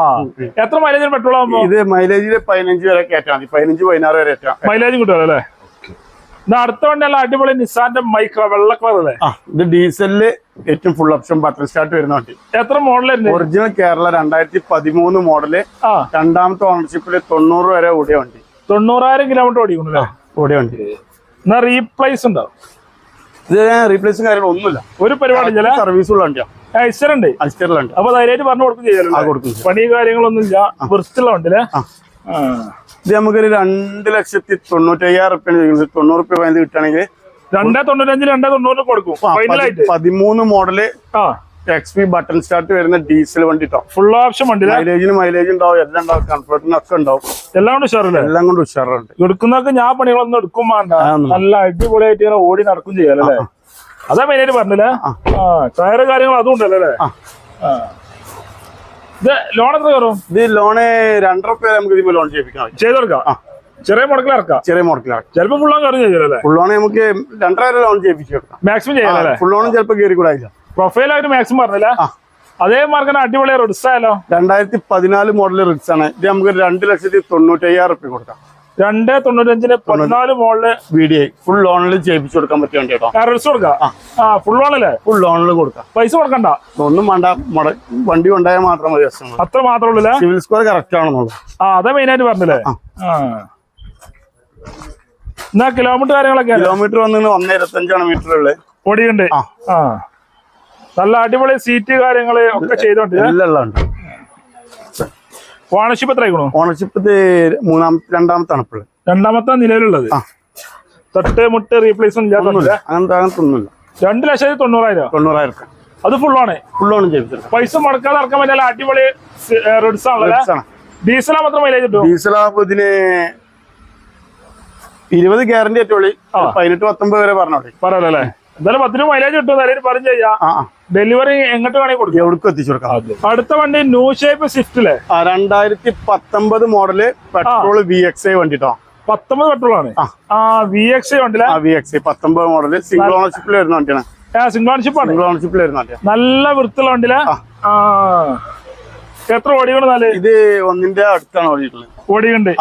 Speaker 2: എത്ര മൈലേജ് പെട്രോൾ
Speaker 1: ഇത് മൈലേജിൽ പതിനഞ്ച് വരെ കയറ്റാം. മതി പതിനഞ്ച് പതിനാറ് വരെ
Speaker 2: മൈലേജ് കിട്ടുമല്ലോ അല്ലേ? അടുത്ത വണ്ടി അല്ല അടിപൊളി നിസാന്റെ മൈക്രോ വെള്ള
Speaker 1: ആ. ഇത് ഡീസലിൽ ഏറ്റവും ഫുൾ ഓപ്ഷൻ ബട്ടർ സ്റ്റാർട്ട് വരുന്ന വണ്ടി.
Speaker 2: എത്ര മോഡൽ
Speaker 1: ഒറിജിനൽ കേരള രണ്ടായിരത്തി പതിമൂന്ന് മോഡൽ
Speaker 2: ആ.
Speaker 1: രണ്ടാമത്തെ ഓണർഷിപ്പിൽ തൊണ്ണൂറ് വരെ ഓടിയ വണ്ടി.
Speaker 2: തൊണ്ണൂറായിരം കിലോമീറ്റർ ഓടിക്കണല്ലേ
Speaker 1: ഓടിയ വണ്ടി.
Speaker 2: എന്നാ റീപ്ലേസ് ഉണ്ടാവും
Speaker 1: ഇത് റീപ്ലേസും കാര്യങ്ങളും ഒന്നുമില്ല.
Speaker 2: ഒരു പരിപാടി
Speaker 1: സർവീസ് ഉള്ള വണ്ടിയാണ്
Speaker 2: ഐശ്വരുണ്ട്
Speaker 1: അസ്റ്ററിലുണ്ട്
Speaker 2: അപ്പൊ ധൈര്യമായിട്ട് പറഞ്ഞു കൊടുക്കും
Speaker 1: കൊടുക്കും
Speaker 2: പണി കാര്യങ്ങളൊന്നും ഇല്ല വൃത്തിയുള്ള വണ്ടിയില്ലേ?
Speaker 1: ആ. ഇത് നമുക്കൊരു രണ്ട് ലക്ഷത്തി തൊണ്ണൂറ്റി അയ്യായിരം റുപ്യ ചോദിക്കുന്നത്. തൊണ്ണൂറ് റുപ്യ പതിനഞ്ച് കിട്ടുകയാണെങ്കിൽ
Speaker 2: രണ്ടേ തൊണ്ണൂറ്റഞ്ച് രണ്ടേ തൊണ്ണൂറ് കൊടുക്കും.
Speaker 1: പതിമൂന്ന്
Speaker 2: model
Speaker 1: X P button start വരുന്ന ഡീസൽ വണ്ടി
Speaker 2: ഫുൾ ഓപ്ഷൻ വണ്ടി
Speaker 1: മൈലേജിന് മൈലേജ് ഉണ്ടാവും എല്ലാം ഉണ്ടാവും കംഫർട്ടിന് ഒക്കെ ഉണ്ടാവും.
Speaker 2: എല്ലാം കൊണ്ട് ഉഷാറല്ലേ?
Speaker 1: എല്ലാം കൊണ്ട് ഉഷാറുണ്ട്
Speaker 2: എടുക്കുന്നവർക്ക് ഞാൻ പണികളൊന്നും എടുക്കും വേണ്ട. നല്ല അടിപൊളിയായിട്ട് ഇങ്ങനെ ഓടി നടക്കും ചെയ്യാലല്ലേ അതാ മെയിനായിട്ട് പറഞ്ഞല്ലേ ടയർ കാര്യങ്ങൾ അതും ഉണ്ടല്ലോ അല്ലേ?
Speaker 1: ആ.
Speaker 2: ഇത് ലോൺ എത്ര കയറും?
Speaker 1: ഇത് ലോണ് രണ്ടര റുപ്യ നമുക്ക് ലോൺ ചെയ്യിപ്പിക്കാം
Speaker 2: ചെയ്ത് കൊടുക്കാം? ചെറിയ മുടക്കിൽ ഇറക്കാം?
Speaker 1: ചെറിയ മോഡലിൽ
Speaker 2: ചിലപ്പോ ഫുൾ കയറും ചെയ്യാലോ അല്ലേ?
Speaker 1: ഫുൾ ലോൺ നമുക്ക് രണ്ടര വരെ ലോൺ ചെയ്യിപ്പിച്ചു
Speaker 2: മാക്സിമം ചെയ്യാം
Speaker 1: ഫുൾ ലോണും ചിലപ്പോൾ കയറി കൂടായില്ല
Speaker 2: പ്രൊഫൈലായിട്ട് മാക്സിമം പറഞ്ഞില്ല. അതേ മാർക്കിന് അടിപൊളി റിഡ്സായാലോ
Speaker 1: രണ്ടായിരത്തി പതിനാല് മോഡൽ റിക്സ് ആണ്. ഇത് നമുക്ക് രണ്ട് ലക്ഷത്തി തൊണ്ണൂറ്റി അയ്യായിരം റുപ്യ കൊടുക്കാം.
Speaker 2: രണ്ട് തൊണ്ണൂറ്റഞ്ചിന് പതിനാല്
Speaker 1: മോളിൽ വീഡിയോ ഫുൾ ലോണിൽ ചെയ്യിപ്പിച്ചു കൊടുക്കാൻ പറ്റിയ വണ്ടി കേട്ടോ
Speaker 2: കൊടുക്കാം? ആ. ഫുൾ ഓണല്ലേ
Speaker 1: ഫുൾ ലോണിൽ കൊടുക്കാം.
Speaker 2: പൈസ കൊടുക്കണ്ട?
Speaker 1: ഒന്നും വേണ്ട. വണ്ടി ഉണ്ടായാൽ മാത്രം മതി
Speaker 2: അത്ര മാത്രമേ ഉള്ളൂ
Speaker 1: സിവിൽ സ്കോർ കറക്റ്റ് ആണെന്നുള്ളു.
Speaker 2: ആ അതെ മെയിൻ
Speaker 1: ആയിട്ട്
Speaker 2: പറഞ്ഞില്ലേ? എന്നാ കിലോമീറ്റർ കാര്യങ്ങളൊക്കെ?
Speaker 1: കിലോമീറ്റർ വന്നിന് ഒന്നേ ഇരുപത്തഞ്ചാണ് മീറ്റർ ഉള്ളത്
Speaker 2: ഓടിയുണ്ട്
Speaker 1: ആ.
Speaker 2: നല്ല അടിപൊളി സീറ്റ് കാര്യങ്ങൾ ഒക്കെ ചെയ്തോണ്ട്
Speaker 1: എല്ലാം ഉണ്ട്
Speaker 2: ഓണർഷിപ്പ് എത്ര ആയിക്കണോ
Speaker 1: ഓണർഷിപ്പ് ഇത് മൂന്നാം രണ്ടാമത്തെ തണുപ്പുള്ളത്
Speaker 2: രണ്ടാമത്തെ നിലവിലുള്ളത്. തൊട്ട് മുട്ട് റീപ്ലേസ്
Speaker 1: ഒന്നുമില്ല.
Speaker 2: ഇല്ലാത്ത
Speaker 1: അങ്ങനത്തെ അങ്ങനത്തെ ഒന്നുമില്ല.
Speaker 2: രണ്ട് ലക്ഷത്തി തൊണ്ണൂറായിരം.
Speaker 1: തൊണ്ണൂറായിരം
Speaker 2: അത് ഫുൾ ആണ്.
Speaker 1: ഫുൾ ലോണും ചെയ്യിപ്പിച്ചെടുക്കാം
Speaker 2: പൈസ മുടക്കാതെ ഇറക്കാൻ പറ്റില്ല അടിപൊളി റെഡ്സ്
Speaker 1: ആണ്.
Speaker 2: ഡീസൽ മാത്രം മൈലേജ് കിട്ടും
Speaker 1: ഡീസലാ ഇതിന് ഇരുപത് ഗ്യാരണ്ടി ഏറ്റോളി പതിനെട്ട് പത്തൊമ്പത് വരെ പറഞ്ഞോളി.
Speaker 2: പറയാലോ അല്ലേ? എന്തായാലും പത്തിന് മൈലേജ് കിട്ടും. നിലയിൽ പറഞ്ഞു ചെയ്യാം. ഡെലിവറി എങ്ങോട്ട് വേണമെങ്കിൽ കൊടുക്കും.
Speaker 1: എവിടേക്കും എത്തിച്ചു കൊടുക്കാം.
Speaker 2: അടുത്ത വണ്ടി ന്യൂ ഷേപ്പ് സ്വിഫ്റ്റിലെ
Speaker 1: രണ്ടായിരത്തി പത്തൊമ്പത് model petrol V X I വണ്ടിട്ടോ?
Speaker 2: പത്തൊമ്പത് പെട്രോൾ ആണ്.
Speaker 1: ആ.
Speaker 2: വി എക്സ് ഐ
Speaker 1: വണ്ടി വി എക്സ് ഐ പത്തൊമ്പത് മോഡൽ സിംഗിൾ ഓണർഷിപ്പിൽ വരുന്ന വണ്ടിയാണ്.
Speaker 2: സിംഗിൾ ഓണർഷിപ്പ് ആണ്.
Speaker 1: സിംഗിൾ ഓണർഷിപ്പിൽ വരുന്ന വണ്ടിയാണ്
Speaker 2: നല്ല വൃത്തിയുള്ള വണ്ടിയിലെ? എത്ര ഓടി നാല്
Speaker 1: ഇത് ഒന്നിന്റെ അടുത്താണ് ഓടിയിട്ടുള്ളത്.
Speaker 2: ഓടിയുണ്ട്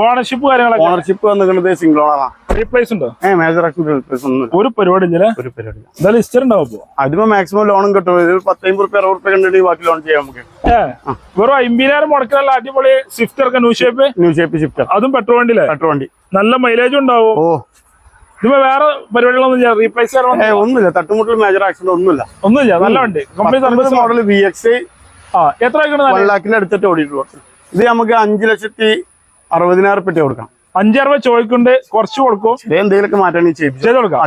Speaker 2: ഓണർഷിപ്പ് കാര്യങ്ങളൊക്കെ?
Speaker 1: ഓണർഷിപ്പ് വന്നിരിക്കുന്നത് സിംഗിൾ ഓണറാണ്
Speaker 2: റീപ്ലേസ് ഉണ്ടോ?
Speaker 1: ഏഹ് മേജർ റീപ്ലേസ് ഒന്നും
Speaker 2: ഒരു പരിപാടി ഇല്ലേ
Speaker 1: ഒരു പരിപാടി
Speaker 2: എന്തായാലും ഹിസ്റ്ററി ഉണ്ടാവും
Speaker 1: അതിപ്പോ മാക്സിമം ലോണും കിട്ടും. ഇത് പത്തമ്പത് റുപ്യ അറുപത് റുപ്യ കണ്ടിട്ട് ബാക്കി ലോൺ ചെയ്യാം നമുക്ക്.
Speaker 2: വെറും അമ്പതിനായിരം മുടക്കാനുള്ള അടിപൊളി സ്വിഫ്റ്റ് ഇറക്കാം new shape
Speaker 1: new shape Swift
Speaker 2: അതും പെട്രോൾ വണ്ടിയിലെ
Speaker 1: പെട്രോൾ വണ്ടി.
Speaker 2: നല്ല മൈലേജും ഉണ്ടാവും?
Speaker 1: ഓ.
Speaker 2: ഇതിപ്പോ വേറെ പരിപാടികളൊന്നും റീപ്ലേസ്
Speaker 1: ഒന്നുമില്ല. തട്ടുമുട്ടൽ മേജർ ആക്സിഡന്റ് ഒന്നുമില്ല.
Speaker 2: ഒന്നുമില്ല. നല്ല വണ്ടി. കംപ്ലീറ്റ്
Speaker 1: മോഡൽ വി എക്സ്
Speaker 2: ആ എത്ര ആയിക്കണ
Speaker 1: വൺ ലാഖിന്റെ അടുത്തിട്ട് ഓടിയിട്ടുള്ളൂ. ഇത് നമുക്ക് അഞ്ചു ലക്ഷത്തി അറുപതിനായിരം റുപ്യ കൊടുക്കാം
Speaker 2: അഞ്ചറുപത് ചോദിക്കുണ്ട് കുറച്ച് കൊടുക്കും.
Speaker 1: എന്തെങ്കിലും ചെയ്യിപ്പിച്ചു?
Speaker 2: ചെയ്ത് കൊടുക്കാം.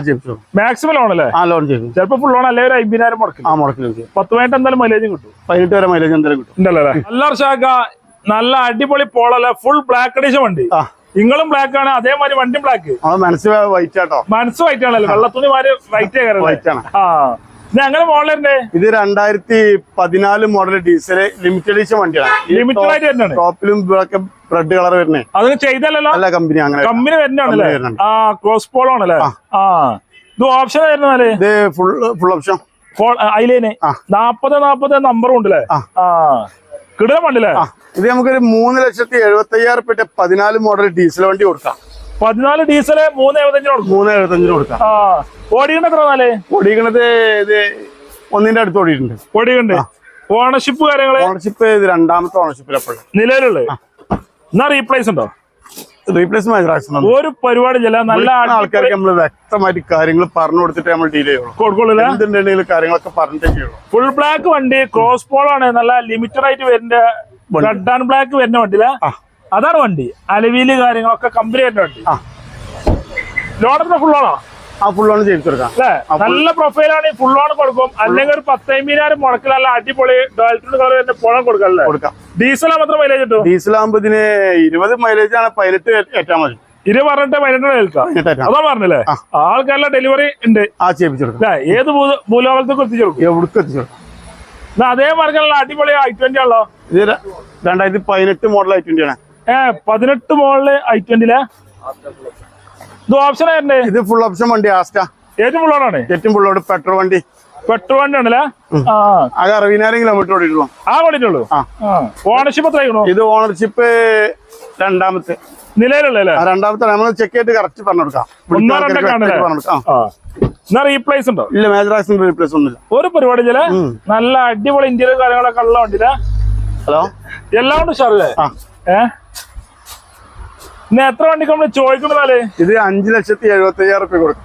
Speaker 2: മാക്സിമം ലോൺ അല്ലേ?
Speaker 1: ആ ലോൺ ചെയ്തു.
Speaker 2: ചിലപ്പോ ഫുൾ ലോൺ അല്ലേ ഒരു അമ്പതിനായിരം മുടക്കും.
Speaker 1: ആ മുടക്കും ചെയ്യും
Speaker 2: പത്ത് പതിനെട്ട് എന്തായാലും മൈലേജും കിട്ടും.
Speaker 1: പതിനെട്ട് വരെ മൈലേജ് എന്തായാലും കിട്ടും.
Speaker 2: ഉണ്ടല്ലേ അല്ലേ? നല്ല അടിപൊളി പോളല്ലേ ഫുൾ ബ്ലാക്ക് അഡീഷൻ വണ്ടി. നിങ്ങളും ബ്ലാക്ക് ആണ് അതേമാതിരി വണ്ടി ബ്ലാക്ക്
Speaker 1: മനസ്സ് വൈറ്റ് ആട്ടോ.
Speaker 2: മനസ്സ് വൈറ്റ് ആണല്ലോ വെള്ളത്തുണി മാറി വൈറ്റ്
Speaker 1: വൈറ്റ് ആണ്.
Speaker 2: ആ. ഇത് അങ്ങനെ മോഡലുണ്ട്
Speaker 1: ഇത് രണ്ടായിരത്തി പതിനാല് മോഡൽ ഡീസൽ ലിമിറ്റഡ് എഡിഷൻ വണ്ടിയാണ്
Speaker 2: ലിമിറ്റഡ് ആയിട്ട്
Speaker 1: ടോപ്പിലും ഒക്കെ റെഡ് കളർ വരുന്നേ.
Speaker 2: അത് ചെയ്തല്ലോ
Speaker 1: അല്ല കമ്പനി അങ്ങനെ.
Speaker 2: കമ്പനി വരുന്നതാണല്ലേ? ആ ക്രോസ് പോളോ ആണല്ലേ? ആ. ഇത് ഓപ്ഷൻ വരുന്നാൽ
Speaker 1: ഇത് ഫുൾ ഫുൾ ഓപ്ഷൻ
Speaker 2: അതിലേന്. നാപ്പത് നാപ്പത് നമ്പറും ഉണ്ടല്ലേ?
Speaker 1: ആ.
Speaker 2: കിടുന്ന വണ്ടില്ലേ
Speaker 1: ഇത് നമുക്കൊരു മൂന്ന് ലക്ഷത്തി എഴുപത്തി അയ്യായിരം പതിനാല് മോഡൽ ഡീസൽ വണ്ടി കൊടുക്കാം.
Speaker 2: പതിനാല് ഡീസൽ മൂന്ന് എഴുപത്തഞ്ചിന് കൊടുക്കും.
Speaker 1: മൂന്ന് എഴുപത്തഞ്ചിന് കൊടുക്കാം.
Speaker 2: ആ ഓടിയുണ്ട് എത്ര നാല്
Speaker 1: ഓടിക്കണത് ഇത് ഒന്നിന്റെ അടുത്ത് ഓടിയിട്ടുണ്ട്.
Speaker 2: ഓടിയുണ്ട് ഓണർഷിപ്പ് കാര്യങ്ങൾ?
Speaker 1: ഓണർഷിപ്പ് ഇത് രണ്ടാമത്തെ ഓണർഷിപ്പിൽ എപ്പോഴും
Speaker 2: നിലവിലുള്ളത്? എന്നാ റീപ്ലേസ് ഉണ്ടോ?
Speaker 1: റീപ്ലേസ് മാജറാക്ഷൻ
Speaker 2: ഒരു പരിപാടിയില്ല നല്ല
Speaker 1: ആൾക്കാർക്ക് നമ്മൾ വ്യക്തമായിട്ട് കാര്യങ്ങൾ പറഞ്ഞു കൊടുത്തിട്ട് നമ്മൾ ഡീൽ ചെയ്യുള്ളൂ.
Speaker 2: കൊടുക്കുള്ളൂ
Speaker 1: എന്തുണ്ടെങ്കിലും കാര്യങ്ങളൊക്കെ പറഞ്ഞിട്ടേ ചെയ്യുള്ളൂ.
Speaker 2: ഫുൾ ബ്ലാക്ക് വണ്ടി ക്രോസ് പോൾ ആണ്. നല്ല ലിമിറ്റഡ് ആയിട്ട് വരുന്ന റെഡ് ആൻഡ് ബ്ലാക്ക് വരുന്ന വണ്ടിയില്ല
Speaker 1: ആ.
Speaker 2: അതാണ് വണ്ടി. അലവീൽ കാര്യങ്ങളൊക്കെ കമ്പനി ആയിട്ട് വണ്ടി.
Speaker 1: ആ.
Speaker 2: ലോണത്തിന് ഫുൾ ഓണോ
Speaker 1: ആ ഫുൾ ഓൺ ചെയ്ത് കൊടുക്കാം.
Speaker 2: അല്ലേ? നല്ല പ്രൊഫൈലാണ് ഫുൾ ഓൺ കൊടുക്കും. അല്ലെങ്കിൽ ഒരു പത്തമ്പതിനായിരം മുടക്കിലല്ല അടിപൊളി ഡോൾട്ടിന്റെ കളർ കൊടുക്കാം അല്ലേ?
Speaker 1: കൊടുക്കാം.
Speaker 2: ഡീസൽ മാത്രം മൈലേജ് കിട്ടും?
Speaker 1: ഡീസൽ ആകുമ്പോൾ ഇതിന് ഇരുപത് മൈലേജ് ആണ് പൈലറ്റ് ഏറ്റാൽ മതി.
Speaker 2: ഇരു പറഞ്ഞിട്ട് പതിനെട്ട് അതാ പറഞ്ഞല്ലേ? ആൾക്കാരെല്ലാം ഡെലിവറി ഉണ്ട്.
Speaker 1: ആ
Speaker 2: ചെയ്യിപ്പിച്ചെടുക്കും ഏത് ഭൂലോകത്തേക്ക് എത്തിച്ചു കൊടുക്കും?
Speaker 1: എവിടേക്ക്
Speaker 2: എത്തിച്ചെടുക്കും അതേ മാർക്കുള്ള അടിപൊളി ഐ ട്വന്റി ആണല്ലോ?
Speaker 1: ഇത് രണ്ടായിരത്തി പതിനെട്ട് മോഡൽ ഐ ട്വന്റി ആണ്.
Speaker 2: ഏ പതിനെട്ട് മോളിൽ ഐ ട്വന്റിലെ ഇത് ഓപ്ഷൻ ആയിരുന്നേ?
Speaker 1: ഇത് ഫുൾ ഓപ്ഷൻ വണ്ടി ആസ്റ്റ
Speaker 2: ഏറ്റവും ഫുള്ളോടാണ്
Speaker 1: ഏറ്റവും ഫുള്ളോട് പെട്രോൾ വണ്ടി.
Speaker 2: പെട്രോൾ വണ്ടി ആണല്ലേ ആ.
Speaker 1: ആകെ അറുപതിനായിരം കിലോമീറ്റർ ഓടിയിട്ടുള്ളൂ.
Speaker 2: ആ
Speaker 1: ഓടിയിട്ടുള്ളൂ.
Speaker 2: ഓണർഷിപ്പ് എത്ര
Speaker 1: ഇത് ഓണർഷിപ്പ് രണ്ടാമത്തെ. നിലയിലുള്ള രണ്ടാമത്തെ നമ്മൾ ചെക്ക് ചെയ്തിട്ട് കറക്റ്റ് പറഞ്ഞു കൊടുക്കാം.
Speaker 2: ഒന്നോ
Speaker 1: വിളിക്കുന്ന
Speaker 2: രണ്ടോ
Speaker 1: ആൾക്കാർക്ക്
Speaker 2: കാണല്ലേ?
Speaker 1: correct പറഞ്ഞു കൊടുക്കാം. ആ.
Speaker 2: എന്നാ റീപ്ലേസ് ഉണ്ടോ?
Speaker 1: ഇല്ല മേജർ ആക്സിഡന്റ് റീപ്ലേസ് ഒന്നുമില്ല.
Speaker 2: ഒരു പരിപാടി നല്ല അടിപൊളി ഇന്ത്യയിലും കാര്യങ്ങളൊക്കെ ഉള്ള വണ്ടിയിലെ?
Speaker 1: ഹലോ?
Speaker 2: എല്ലാം ഉണ്ട് ഉഷാറല്ലേ?
Speaker 1: ആ.
Speaker 2: ഏ? ഇന്ന് എത്ര വണ്ടിക്ക് നമ്മൾ ചോദിക്കുന്നതാലേ
Speaker 1: ഇത് അഞ്ചു ലക്ഷത്തി എഴുപത്തി അയ്യായിരം റുപ്യ കൊടുക്കും.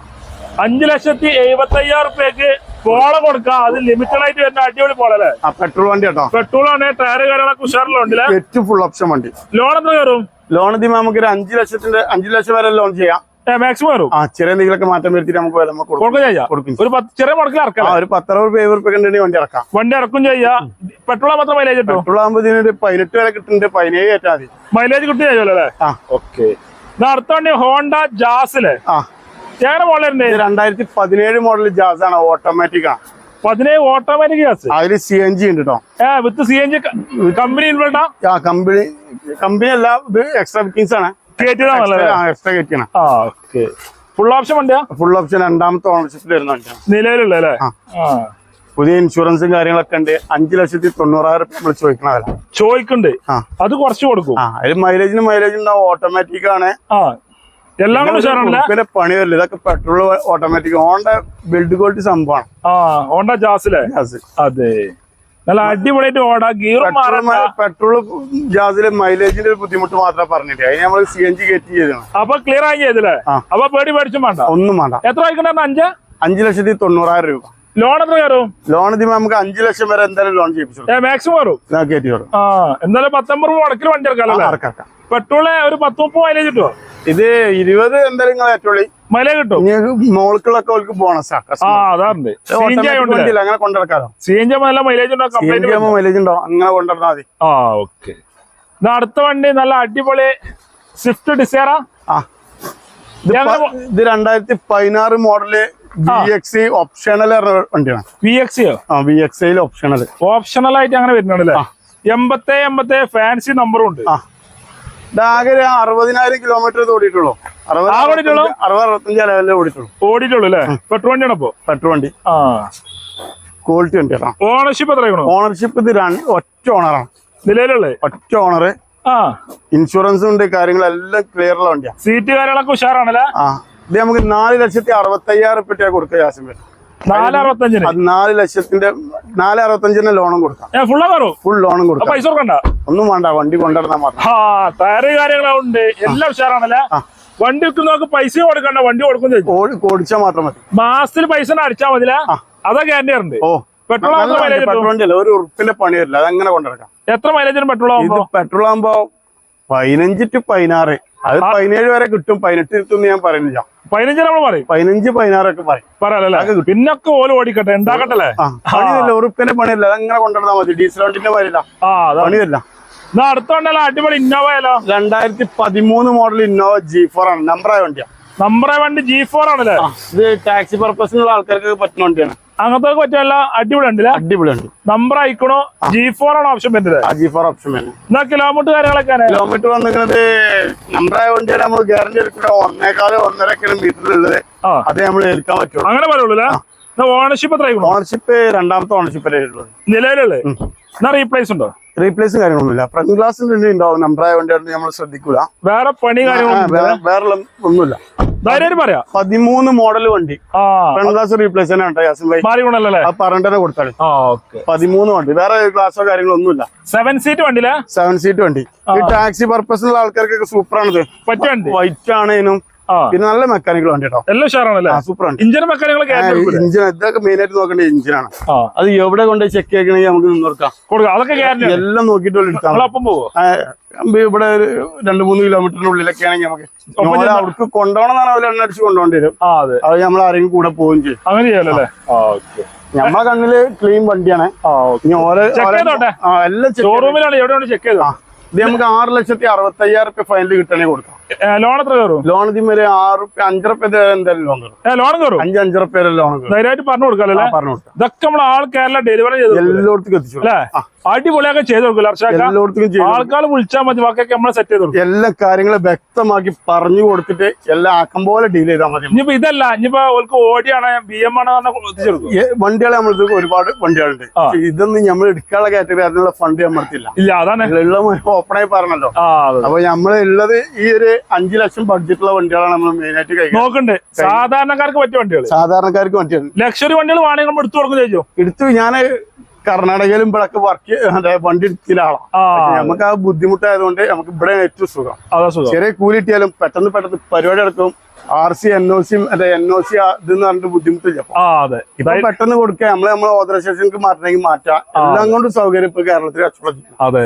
Speaker 2: അഞ്ചു ലക്ഷത്തി എഴുപത്തി അയ്യായിരം റുപ്യക്ക് പോള കൊടുക്കാം. അത് ലിമിറ്റഡ് ആയിട്ട് വരുന്ന അടിപൊളി പോളല്ലേ
Speaker 1: പെട്രോൾ വണ്ടി കേട്ടോ.
Speaker 2: പെട്രോൾ ആണ് ടയർ കാര്യങ്ങളൊക്കെ ഉഷാറിലുണ്ടല്ലേ
Speaker 1: ഏറ്റവും ഫുൾ ഓപ്ഷൻ വണ്ടി.
Speaker 2: ലോൺ എത്ര കയറും?
Speaker 1: ലോൺ ഇതിന് നമുക്ക് ഒരു അഞ്ചു ലക്ഷത്തിന്റെ അഞ്ചു ലക്ഷം വരെ ലോൺ ചെയ്യാം.
Speaker 2: മാക്സിമം വരും.
Speaker 1: ആ ചെറിയ എന്തെങ്കിലുമൊക്കെ മാറ്റം വരുത്തിയിട്ട് നമുക്ക് വില കൊടുക്കും.
Speaker 2: ചെയ്യാം. ഒരു ചെറിയ മുടക്കിൽ ഇറക്കാം
Speaker 1: ഒരു പത്തറുപത് രൂപ റുപ്യ ഉണ്ടെങ്കിൽ വണ്ടി ഇറക്കാം
Speaker 2: വണ്ടി ഇറക്കും ചെയ്യാം. പെട്രോൾ മാത്രം മൈലേജ് കിട്ടും
Speaker 1: പെട്രോൾ ആകുമ്പോൾ ഇതിനൊരു പതിനെട്ട് വരെ കിട്ടുന്നുണ്ട്. പതിനേഴ് ഏറ്റാ മതി.
Speaker 2: മൈലേജ് കിട്ടും ചെയ്യുമല്ലോ അല്ലേ?
Speaker 1: ആ.
Speaker 2: ഓക്കെ. അടുത്ത വണ്ടി ഹോണ്ട ജാസിലെ.
Speaker 1: ആ.
Speaker 2: മോളുണ്ട്
Speaker 1: ഇത് രണ്ടായിരത്തി പതിനേഴ് മോഡൽ ജാസ് ആണ് ഓട്ടോമാറ്റിക് ആണ്.
Speaker 2: പതിനേഴ് ഓട്ടോമാറ്റിക് ഗ്യാസ്
Speaker 1: അതിൽ സി എൻ ജി ഉണ്ട് കേട്ടോ
Speaker 2: ഏ with C N G company
Speaker 1: company company അല്ല ഇത് എക്സ്ട്രാ ബുക്കിംഗ്സ് ആണ്. എക്സ്ട്രാ കയറ്റിയാണ്.
Speaker 2: ആ ഓക്കെ ഫുൾ ഓപ്ഷൻ വണ്ടിയാ?
Speaker 1: ഫുൾ ഓപ്ഷൻ രണ്ടാമത്തെ ഓണർഷിപ്പിൽ വരുന്ന വണ്ടിയാണ്.
Speaker 2: നിലവിലുള്ള അല്ലേ?
Speaker 1: പുതിയ ഇൻഷുറൻസും കാര്യങ്ങളൊക്കെ ഉണ്ട്. അഞ്ചു ലക്ഷത്തി തൊണ്ണൂറായിരം രൂപ നമ്മൾ ചോദിക്കണ വില.
Speaker 2: ചോദിക്കുന്നുണ്ട് അത് കുറച്ച് കൊടുക്കും.
Speaker 1: അതിൽ മൈലേജിന് മൈലേജ് ഉണ്ടാവും. ഓട്ടോമാറ്റിക് ആണ്.
Speaker 2: എല്ലാം
Speaker 1: പിന്നെ പണി വരില്ല. ഇതൊക്കെ petrol automatic Honda build quality സംഭവമാണ്.
Speaker 2: ആ ഹോണ്ട ജാസിലെ
Speaker 1: ജാസ്
Speaker 2: അതെ. നല്ല അടിപൊളിയായിട്ട് ഓടാ. ഗിയർ
Speaker 1: പെട്രോൾ ജാസിലെ മൈലേജിന്റെ ഒരു ബുദ്ധിമുട്ട് മാത്രമേ പറഞ്ഞിട്ട്. അതിന് നമ്മൾ സി എൻ ജി കയറ്റി ചെയ്തതാണ്.
Speaker 2: അപ്പൊ ക്ലിയർ ആയി ചെയ്തില്ലേ. അപ്പൊ പേടി പേടിച്ചും വേണ്ട.
Speaker 1: ഒന്നും വേണ്ട.
Speaker 2: എത്ര വായിക്കണ്ട അഞ്ച്?
Speaker 1: അഞ്ചു ലക്ഷത്തി തൊണ്ണൂറായിരം രൂപ.
Speaker 2: ലോൺ എത്ര കയറും?
Speaker 1: ലോൺ നമുക്ക് അഞ്ചു ലക്ഷം വരെ എന്തായാലും ലോൺ ചെയ്യിപ്പിച്ചു
Speaker 2: മാക്സിമം കയറും?
Speaker 1: കയറ്റി വരും
Speaker 2: ആ എന്തായാലും പത്തൊമ്പത് മുടക്കിൽ വണ്ടി
Speaker 1: ഇറക്കാം
Speaker 2: പെട്രോൾ ഒരു പത്ത് മുപ്പത് മൈലേജ് കിട്ടുമോ
Speaker 1: ഇത് ഇരുപത് എന്തായാലും നിങ്ങൾ ഏറ്റവും
Speaker 2: മൈലേജ് കിട്ടും.
Speaker 1: മോൾക്കുള്ളൊക്കെ അവർക്ക് ബോണസ്
Speaker 2: ആ അതാറുണ്ട്
Speaker 1: അങ്ങനെ കൊണ്ടിറക്കാലോ
Speaker 2: സി എൻ ജി നല്ല മൈലേജ് ഉണ്ടോ?
Speaker 1: സി എൻ
Speaker 2: കംപ്ലൈന്റ്
Speaker 1: ജി ആകുമ്പോൾ മൈലേജ് ഉണ്ടോ? അങ്ങനെ കൊണ്ടുവന്നാൽ മതി.
Speaker 2: ആ ഓക്കെ അടുത്ത വണ്ടി നല്ല അടിപൊളി സ്വിഫ്റ്റ് ഡിസയറാ
Speaker 1: ആ. ഇത് ഇത് രണ്ടായിരത്തി പതിനാറ് മോഡൽ വി ഓപ്ഷണൽ വണ്ടിയാണ്.
Speaker 2: വി
Speaker 1: ആ വി ഓപ്ഷണൽ
Speaker 2: ഓപ്ഷണൽ ആയിട്ട് അങ്ങനെ വരുന്നുണ്ടല്ലേ എൺപത്തേ എൺപത്തേ ഫാൻസി നമ്പറും ഉണ്ട്.
Speaker 1: ആ ഇതാകെ ഒരു അറുപതിനായിരം കിലോമീറ്റർ ഓടിയിട്ടുള്ളൂ. അറുപത്
Speaker 2: ആ, ഓടിയിട്ടുള്ളൂ?
Speaker 1: അറുപത്തഞ്ച്- അറുപത് അറുപത്തഞ്ച് ലെവലിൽ ഓടിയിട്ടുള്ളൂ.
Speaker 2: ഓടിയിട്ടുള്ളൂ അല്ലേ? പെട്രോൾ വണ്ടിയാണ് അപ്പോ
Speaker 1: പെട്രോൾ വണ്ടി.
Speaker 2: ആ.
Speaker 1: ക്വാളിറ്റി വണ്ടിയാണ്
Speaker 2: ഓണർഷിപ്പ് എത്രയാണ്
Speaker 1: ഓണർഷിപ്പ് ഇത് ഒറ്റ ഓണറാണ്
Speaker 2: നിലയിലുള്ളത്
Speaker 1: ഒറ്റ ഓണർ
Speaker 2: ആ.
Speaker 1: ഇൻഷുറൻസും ഉണ്ട് കാര്യങ്ങളെല്ലാം ക്ലിയർ ഉള്ള വണ്ടിയാണ്
Speaker 2: സീറ്റ് കാര്യങ്ങളൊക്കെ ഉഷാറാണല്ലേ?
Speaker 1: ആ. ഇത് നമുക്ക് നാല് ലക്ഷത്തി അറുപത്തി അയ്യായിരം റുപ്യ കൊടുക്കുക ജാസിം വരും.
Speaker 2: നാല്
Speaker 1: ലക്ഷത്തിന്റെ നാല് അറുപത്തഞ്ചിന് ലോണും കൊടുക്കാം.
Speaker 2: ഫുൾ
Speaker 1: ഫുൾ ലോണും കൊടുക്കാം.
Speaker 2: പൈസ കൊടുക്കണ്ട?
Speaker 1: ഒന്നും വേണ്ട വണ്ടി കൊണ്ടുവന്നാൽ മാത്രം
Speaker 2: കാര്യങ്ങളുണ്ട് എല്ലാം ഉഷാറാണല്ലേ. വണ്ടി വിൽക്കുന്നവർക്ക് പൈസ കൊടുക്കണ്ട വണ്ടി കൊടുക്കും
Speaker 1: ഓടിച്ചാൽ മാത്രം മതി.
Speaker 2: മാസത്തിൽ പൈസ അടിച്ചാൽ
Speaker 1: മതില
Speaker 2: അതാ ഗ്യാരണ്ടി ഉണ്ട്
Speaker 1: ഓ.
Speaker 2: പെട്രോൾ
Speaker 1: വണ്ടിയല്ല ഒരു ഉറുപ്പിന്റെ പണി വരില്ല. അതങ്ങനെ കൊണ്ടിറക്കാം
Speaker 2: എത്ര മൈലേജിന് പെട്രോൾ
Speaker 1: ഇത്
Speaker 2: ആകുമ്പോ
Speaker 1: പെട്രോൾ ആകുമ്പോ പതിനഞ്ച് ടു പതിനാറ്. അത് പതിനേഴ് വരെ കിട്ടും. പതിനെട്ട് കിട്ടും ഞാൻ പറയുന്നില്ല.
Speaker 2: പതിനഞ്ച് നമ്മൾ പറയും.
Speaker 1: പതിനഞ്ച് പതിനാറൊക്കെ പറയും.
Speaker 2: പറയാലല്ലേ പിന്നൊക്കെ ഓൽ ഓടിക്കട്ടെ ഉണ്ടാക്കട്ടല്ലേ
Speaker 1: പണിയല്ല ഉറുപ്പിന്റെ പണിയല്ല അതങ്ങനെ കൊണ്ടുവന്നാൽ മതി. ഡീസൽ വണ്ടിന്റെ പണിയല്ല.
Speaker 2: ആ
Speaker 1: പണിയല്ല
Speaker 2: എന്നാ അടുത്തോണ്ടല്ലോ അടിപൊളി ഇന്നോവ ആയാലോ
Speaker 1: രണ്ടായിരത്തി പതിമൂന്ന് മോഡൽ ഇന്നോവ ജി ഫോർ ആണ്. നമ്പറായ വണ്ടിയാണ്
Speaker 2: നമ്പറായ വണ്ടി ജി ഫോർ ആണല്ലേ?
Speaker 1: ഇത് ടാക്സി പർപ്പസിനുള്ള ആൾക്കാർക്ക് പറ്റുന്ന വണ്ടിയാണ്.
Speaker 2: അങ്ങനത്തെ പറ്റിയല്ല അടിപൊളി
Speaker 1: ഉണ്ട്
Speaker 2: നമ്പർ അയക്കണോ? ജി ഫോർ ആണ് ഓപ്ഷൻ വരുന്നത്.
Speaker 1: ജി ഫോർ ഓപ്ഷൻ
Speaker 2: എന്നാ കിലോമീറ്റർ കാര്യങ്ങളൊക്കെ
Speaker 1: കിലോമീറ്റർ വന്നിരിക്കുന്നത് നമ്പറായ വണ്ടിയാണ് നമ്മൾ ഗ്യാരണ്ടി എടുക്കുന്നത്. ഒന്നേക്കാൽ ഒന്നര കിലോമീറ്റർ
Speaker 2: ഉള്ളത്.
Speaker 1: അത് നമ്മൾ എടുക്കാൻ പറ്റും
Speaker 2: അങ്ങനെ പറയുള്ളൂ ഓണർഷിപ്പ് എത്ര
Speaker 1: ഓണർഷിപ്പ് രണ്ടാമത്തെ ഓണർഷിപ്പ്
Speaker 2: നിലവിലുള്ളത്? എന്നാ റീപ്ലേസ് ഉണ്ടോ?
Speaker 1: റീപ്ലേസും കാര്യങ്ങളൊന്നുമില്ല. ഫ്രണ്ട് ഗ്ലാസ് ഉണ്ടാവും നമ്പറായ വണ്ടിയായിട്ട് നമ്മൾ ശ്രദ്ധിക്കൂല.
Speaker 2: വേറെ പണി കാര്യങ്ങളൊന്നും
Speaker 1: വേറെ ഒന്നുമില്ല.
Speaker 2: ധൈര്യം പറയാ.
Speaker 1: പതിമൂന്ന് മോഡൽ വണ്ടി. ഫ്രണ്ട് ഗ്ലാസ് റീപ്ലേസ് ആ പറഞ്ഞിട്ട്
Speaker 2: ഓക്കെ.
Speaker 1: പതിമൂന്ന് വണ്ടി. വേറെ ക്ലാസ്സോ കാര്യങ്ങളോ ഒന്നുമില്ല.
Speaker 2: സെവൻ സീറ്റ് വണ്ടി
Speaker 1: സെവൻ സീറ്റ് വണ്ടി. ഈ ടാക്സി പർപ്പസിലുള്ള ആൾക്കാർക്കൊക്കെ സൂപ്പറാണിത് വൈറ്റ് ആണ് ഇതിനും. പിന്നെ നല്ല മെക്കാനിക്കൽ വണ്ടി കേട്ടോ
Speaker 2: എല്ലാം ഉഷാറാണല്ലേ?
Speaker 1: സൂപ്പർ വണ്ടി
Speaker 2: ഇഞ്ചിൻ മെക്കാനിക്കൽ
Speaker 1: ഇഞ്ചിൻ ഇതൊക്കെ മെയിൻ ആയിട്ട് നോക്കേണ്ട ഇഞ്ചിനാണ്.
Speaker 2: ആ.
Speaker 1: അത് എവിടെ കൊണ്ട് ചെക്ക് ചെയ്യണമെങ്കിൽ നമുക്ക് നിന്നോർക്കാം കൊടുക്കാം.
Speaker 2: അതൊക്കെ
Speaker 1: എല്ലാം നോക്കിയിട്ട് എടുത്താൽ
Speaker 2: അപ്പം
Speaker 1: ആ, ഇവിടെ ഒരു രണ്ട് മൂന്ന് കിലോമീറ്ററിനുള്ളിലൊക്കെ ആണെങ്കിൽ നമുക്ക് അവർക്ക് കൊണ്ടുപോകണമെന്നാണ് അവർ എണ്ണ അടിച്ച് കൊണ്ടുപോകേണ്ടി വരും.
Speaker 2: അതെ.
Speaker 1: നമ്മൾ ആരെങ്കിലും കൂടെ പോവുകയും ചെയ്യും.
Speaker 2: അങ്ങനെ ചെയ്യാലോ അല്ലേ ആ ഓക്കെ.
Speaker 1: നമ്മളെ കണ്ണിൽ ക്ലീൻ വണ്ടിയാണ്. ഇനി ഓരോ
Speaker 2: ചെയ്തോട്ടെ.
Speaker 1: എല്ലാം.
Speaker 2: ഷോറൂമിലാണ് എവിടെയാണ് ചെക്ക് ചെയ്തത്
Speaker 1: ഇത് നമുക്ക് ആറ് ലക്ഷത്തി അറുപത്തി അയ്യായിരം റുപ്യ ഫൈനൽ കിട്ടണേ കൊടുക്കാം.
Speaker 2: ലോൺ എത്ര കയറും?
Speaker 1: ലോൺ ഇതിമേലെ ആറ് അഞ്ചുറുപ്യ എന്തായാലും ലോൺ കയറും.
Speaker 2: ലോൺ കയറും?
Speaker 1: അഞ്ച് അഞ്ചുറുപ്യ ലോൺ കയറും.
Speaker 2: ധൈര്യമായിട്ട് പറഞ്ഞു കൊടുക്കാല്ലേ
Speaker 1: പറഞ്ഞു കൊടുക്കാം.
Speaker 2: ഇതൊക്കെ നമ്മൾ ആൾ കേരള ഡെലിവറി ചെയ്തു എല്ലായിടത്തേക്കും
Speaker 1: എല്ലായിടത്തും എത്തിച്ചു
Speaker 2: അല്ലേ? അടിപൊളിയൊക്കെ ചെയ്ത് കൊടുക്കില്ല ആൾക്കാർ വിളിച്ചാൽ മതി ബാക്കിയൊക്കെ നമ്മൾ സെറ്റ് ചെയ്ത് കൊടുക്കും.
Speaker 1: എല്ലാ കാര്യങ്ങളും വ്യക്തമാക്കി പറഞ്ഞു കൊടുത്തിട്ട് എല്ലാം ആക്കം പോലെ ഡീൽ ചെയ്താൽ മതി
Speaker 2: ഇനിയിപ്പോ ഇതല്ല ഇനിയിപ്പോ അവർക്ക് ഓടിയാണ് ബി എം ആണ്
Speaker 1: വണ്ടികളെ നമ്മൾ ഒരുപാട് വണ്ടികളുണ്ട്. ഇതൊന്നും നമ്മൾ എടുക്കാനുള്ള കാറ്റഗറി അതിനുള്ള ഫണ്ട് നമ്മൾ
Speaker 2: ഇല്ല. അതാണ്.
Speaker 1: ഉള്ള ഓപ്പണായി പറഞ്ഞല്ലോ. അപ്പൊ നമ്മൾ ഉള്ളത് ഈ ഒരു അഞ്ചു ലക്ഷം ബഡ്ജറ്റുള്ള വണ്ടികളാണ് നമ്മൾ മെയിൻ ആയിട്ട്
Speaker 2: നോക്കണ്ട്. സാധാരണക്കാർക്ക് പറ്റിയ വണ്ടികൾ
Speaker 1: സാധാരണക്കാർക്ക് വണ്ടിയാണ്
Speaker 2: ലക്ഷറി വണ്ടികൾ വേണമെങ്കിൽ നമ്മൾ എടുത്തു കൊടുക്കും ചോദിച്ചു
Speaker 1: എടുത്തു ഞാൻ കർണാടകയിലും ഇവിടെ വർക്ക് വണ്ടി എടുത്തില്ല ആളാണ്
Speaker 2: ആ.
Speaker 1: പക്ഷെ നമുക്ക് ആ ബുദ്ധിമുട്ടായതുകൊണ്ട് നമുക്ക് ഇവിടെ ഏറ്റവും സുഖം. ചെറിയ കൂലി കിട്ടിയാലും പെട്ടെന്ന് പെട്ടെന്ന് പരിപാടി നടക്കും. R C N O C അതെ എൻ ഒ സി ഇതെന്ന് പറഞ്ഞിട്ട് ബുദ്ധിമുട്ടില്ല ഇപ്പൊ. പെട്ടെന്ന് കൊടുക്കുക. നമ്മളെ നമ്മളെ ഓതറൈസേഷൻക്ക് മാറ്റണമെങ്കിൽ മാറ്റാം. എല്ലാം കൊണ്ടും സൗകര്യം ഇപ്പൊ കേരളത്തിൽ കച്ചവടം.
Speaker 2: അതെ.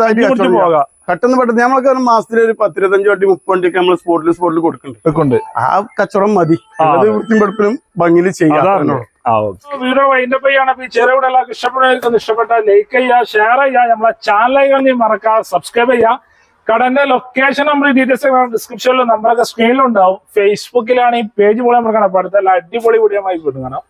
Speaker 2: കഞ്ഞി കുടിച്ച് പോകാം.
Speaker 1: പെട്ടെന്ന് പെട്ടെന്ന് നമ്മളൊക്കെ ഒരു മാസത്തിൽ ഒരു പത്തിരുപത്തഞ്ച് വണ്ടി മുപ്പത് വണ്ടിയൊക്കെ നമ്മൾ സ്പോട്ടിൽ സ്പോട്ടിൽ കൊടുക്കുന്നുണ്ട് ആ കച്ചവടം മതി. അത്. വൃത്തിയും പെടുപ്പിലും ഭംഗിയിൽ ചെയ്യാം
Speaker 2: വീഡിയോ വൈൻഡപ്പ് ചെയ്യാണ് അപ്പൊ ഈ ചെറിയ വീഡിയോ എല്ലാവർക്കും ഇഷ്ടപ്പെടുന്നവർക്ക് ഇഷ്ടപ്പെട്ട ലൈക്ക് ചെയ്യുക ഷെയർ ചെയ്യുക. നമ്മളെ ചാനൽ മറക്കാതെ സബ്സ്ക്രൈബ് ചെയ്യുക. കടന്റെ ലൊക്കേഷൻ നമ്മൾ ഡീറ്റെയിൽസ് ഡിസ്ക്രിപ്ഷനിലും നമ്മളൊക്കെ സ്ക്രീനിലുണ്ടാവും ഫേസ്ബുക്കിലാണ് ഈ പേജ് പോലെ നമ്മൾ കാണാം അടുത്ത അടിപൊളി വീഡിയോ ആയി കാണാം.